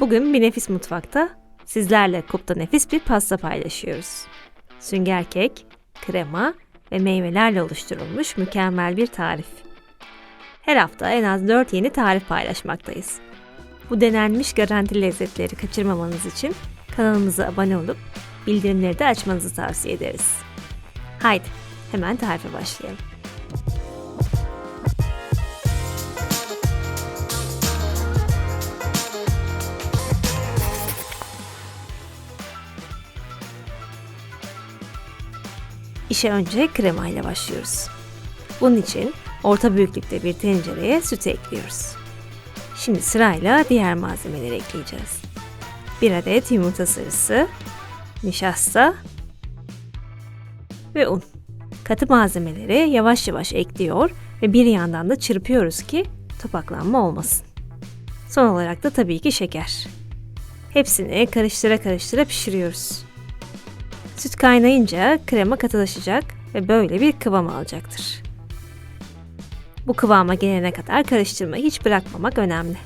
Bugün bir nefis mutfakta sizlerle kupta nefis bir pasta paylaşıyoruz. Sünger kek, krema ve meyvelerle oluşturulmuş mükemmel bir tarif. Her hafta en az 4 yeni tarif paylaşmaktayız. Bu denenmiş garantili lezzetleri kaçırmamanız için kanalımıza abone olup bildirimleri de açmanızı tavsiye ederiz. Haydi hemen tarife başlayalım. İşe önce krema ile başlıyoruz. Bunun için orta büyüklükte bir tencereye sütü ekliyoruz. Şimdi sırayla diğer malzemeleri ekleyeceğiz. 1 adet yumurta sarısı, nişasta ve un. Katı malzemeleri yavaş yavaş ekliyor ve bir yandan da çırpıyoruz ki topaklanma olmasın. Son olarak da tabii ki şeker. Hepsini karıştıra karıştıra pişiriyoruz. Süt kaynayınca krema katılaşacak ve böyle bir kıvam alacaktır. Bu kıvama gelene kadar karıştırmayı hiç bırakmamak önemli.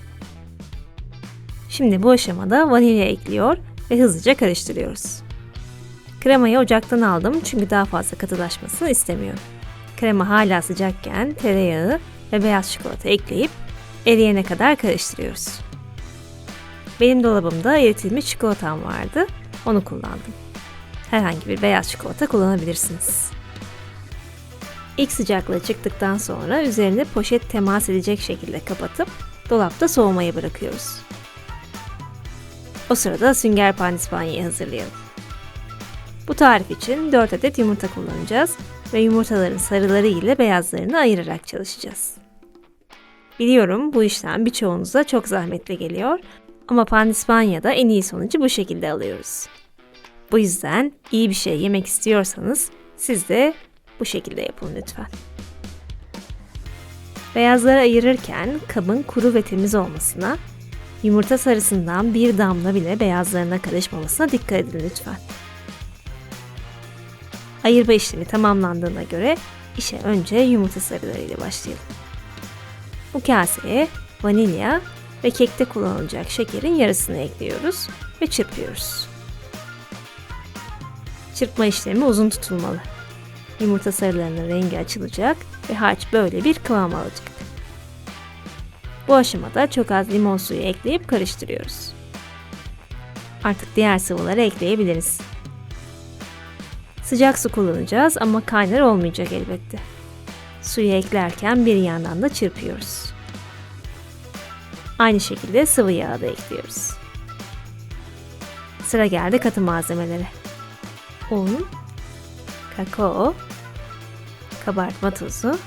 Şimdi bu aşamada vanilya ekliyor ve hızlıca karıştırıyoruz. Kremayı ocaktan aldım çünkü daha fazla katılaşmasını istemiyorum. Krema hala sıcakken tereyağı ve beyaz çikolata ekleyip eriyene kadar karıştırıyoruz. Benim dolabımda eritilmiş çikolatam vardı, onu kullandım. Herhangi bir beyaz çikolata kullanabilirsiniz. İlk sıcaklığı çıktıktan sonra üzerine poşet temas edecek şekilde kapatıp dolapta soğumaya bırakıyoruz. O sırada sünger pandispanyayı hazırlayalım. Bu tarif için 4 adet yumurta kullanacağız ve yumurtaların sarıları ile beyazlarını ayırarak çalışacağız. Biliyorum bu işlem birçoğunuza çok zahmetli geliyor ama pandispanyada en iyi sonucu bu şekilde alıyoruz. Bu yüzden iyi bir şey yemek istiyorsanız siz de bu şekilde yapın lütfen. Beyazları ayırırken kabın kuru ve temiz olmasına, yumurta sarısından bir damla bile beyazlarına karışmamasına dikkat edin lütfen. Ayırma işlemi tamamlandığına göre işe önce yumurta sarılarıyla başlayalım. Bu kaseye vanilya ve kekte kullanılacak şekerin yarısını ekliyoruz ve çırpıyoruz. Çırpma işlemi uzun tutulmalı. Yumurta sarılarının rengi açılacak ve harç böyle bir kıvam alacak. Bu aşamada çok az limon suyu ekleyip karıştırıyoruz. Artık diğer sıvıları ekleyebiliriz. Sıcak su kullanacağız ama kaynar olmayacak elbette. Suyu eklerken bir yandan da çırpıyoruz. Aynı şekilde sıvı yağı da ekliyoruz. Sıra geldi katı malzemelere. Un, kakao, kabartma tozu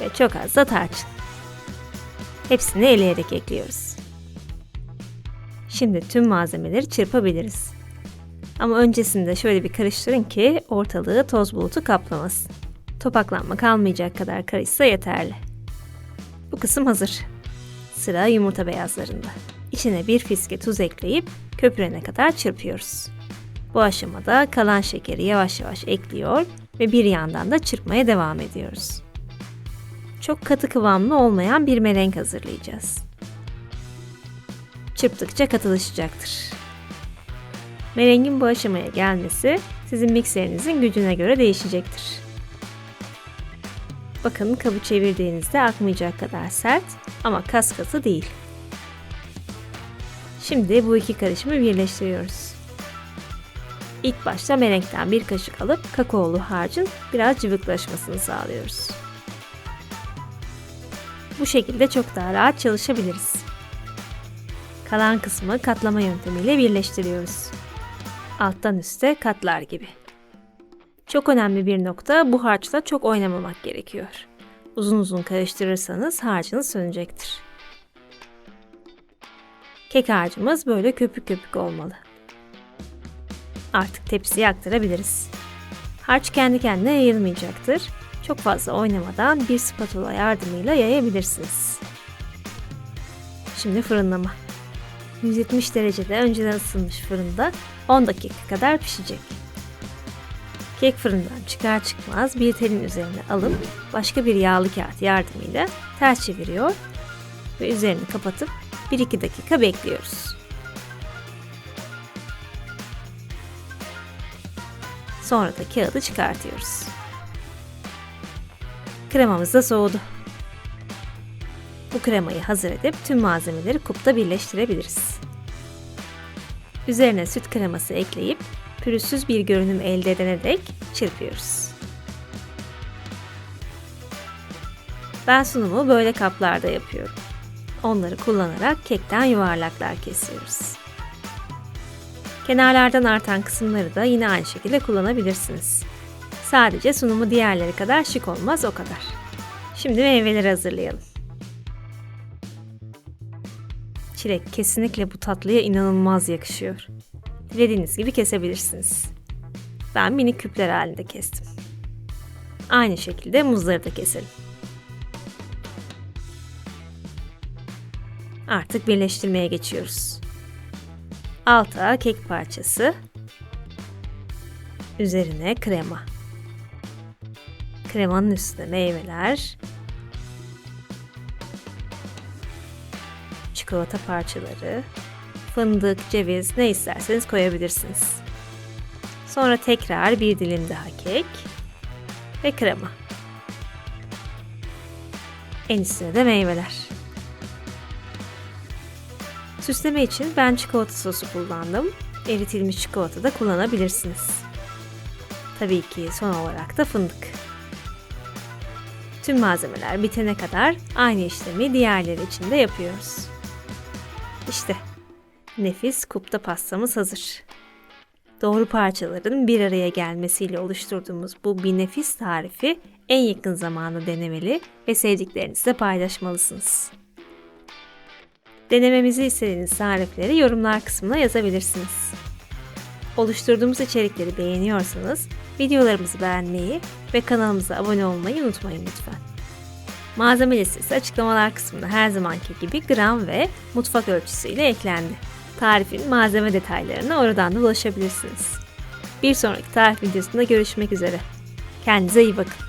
ve çok az da tarçın. Hepsini eleyerek ekliyoruz. Şimdi tüm malzemeleri çırpabiliriz. Ama öncesinde şöyle bir karıştırın ki ortalığı toz bulutu kaplamasın. Topaklanma kalmayacak kadar karışsa yeterli. Bu kısım hazır. Sıra yumurta beyazlarında. İçine bir fiske tuz ekleyip köpürene kadar çırpıyoruz. Bu aşamada kalan şekeri yavaş yavaş ekliyor ve bir yandan da çırpmaya devam ediyoruz. Çok katı kıvamlı olmayan bir merenk hazırlayacağız. Çırptıkça katılaşacaktır. Merengin bu aşamaya gelmesi sizin mikserinizin gücüne göre değişecektir. Bakın kabı çevirdiğinizde akmayacak kadar sert ama kas katı değil. Şimdi bu iki karışımı birleştiriyoruz. İlk başta merenkten bir kaşık alıp kakaolu harcın biraz cıvıklaşmasını sağlıyoruz. Bu şekilde çok daha rahat çalışabiliriz. Kalan kısmı katlama yöntemiyle birleştiriyoruz. Alttan üste katlar gibi. Çok önemli bir nokta bu harçla çok oynamamak gerekiyor. Uzun uzun karıştırırsanız harcınız sönecektir. Kek harcımız böyle köpük köpük olmalı. Artık tepsiye aktarabiliriz. Harç kendi kendine yayılmayacaktır. Çok fazla oynamadan bir spatula yardımıyla yayabilirsiniz. Şimdi fırınlama. 170 derecede önceden ısınmış fırında 10 dakika kadar pişecek. Kek fırından çıkar çıkmaz bir telin üzerine alıp başka bir yağlı kağıt yardımıyla ters çeviriyor ve üzerini kapatıp 1-2 dakika bekliyoruz. Sonra da kağıdı çıkartıyoruz. Kremamız da soğudu. Bu kremayı hazır edip tüm malzemeleri kupta birleştirebiliriz. Üzerine süt kreması ekleyip pürüzsüz bir görünüm elde edene dek çırpıyoruz. Ben sunumu böyle kaplarda yapıyorum. Onları kullanarak kekten yuvarlaklar kesiyoruz. Kenarlardan artan kısımları da yine aynı şekilde kullanabilirsiniz. Sadece sunumu diğerleri kadar şık olmaz o kadar. Şimdi meyveleri hazırlayalım. Çilek kesinlikle bu tatlıya inanılmaz yakışıyor. Dilediğiniz gibi kesebilirsiniz. Ben minik küpler halinde kestim. Aynı şekilde muzları da keselim. Artık birleştirmeye geçiyoruz. Alta kek parçası, üzerine krema. Kremanın üstüne meyveler, çikolata parçaları, fındık, ceviz ne isterseniz koyabilirsiniz. Sonra tekrar bir dilim daha kek ve krema. En üstüne de meyveler. Süsleme için ben çikolata sosu kullandım. Eritilmiş çikolata da kullanabilirsiniz. Tabii ki son olarak da fındık. Tüm malzemeler bitene kadar aynı işlemi diğerleri için de yapıyoruz. İşte nefis kupta pastamız hazır. Doğru parçaların bir araya gelmesiyle oluşturduğumuz bu bir nefis tarifi en yakın zamanda denemeli ve sevdiklerinizle paylaşmalısınız. Denememizi istediğiniz tarifleri yorumlar kısmına yazabilirsiniz. Oluşturduğumuz içerikleri beğeniyorsanız videolarımızı beğenmeyi ve kanalımıza abone olmayı unutmayın lütfen. Malzeme listesi açıklamalar kısmında her zamanki gibi gram ve mutfak ölçüsüyle eklendi. Tarifin malzeme detaylarına oradan da ulaşabilirsiniz. Bir sonraki tarif videosunda görüşmek üzere. Kendinize iyi bakın.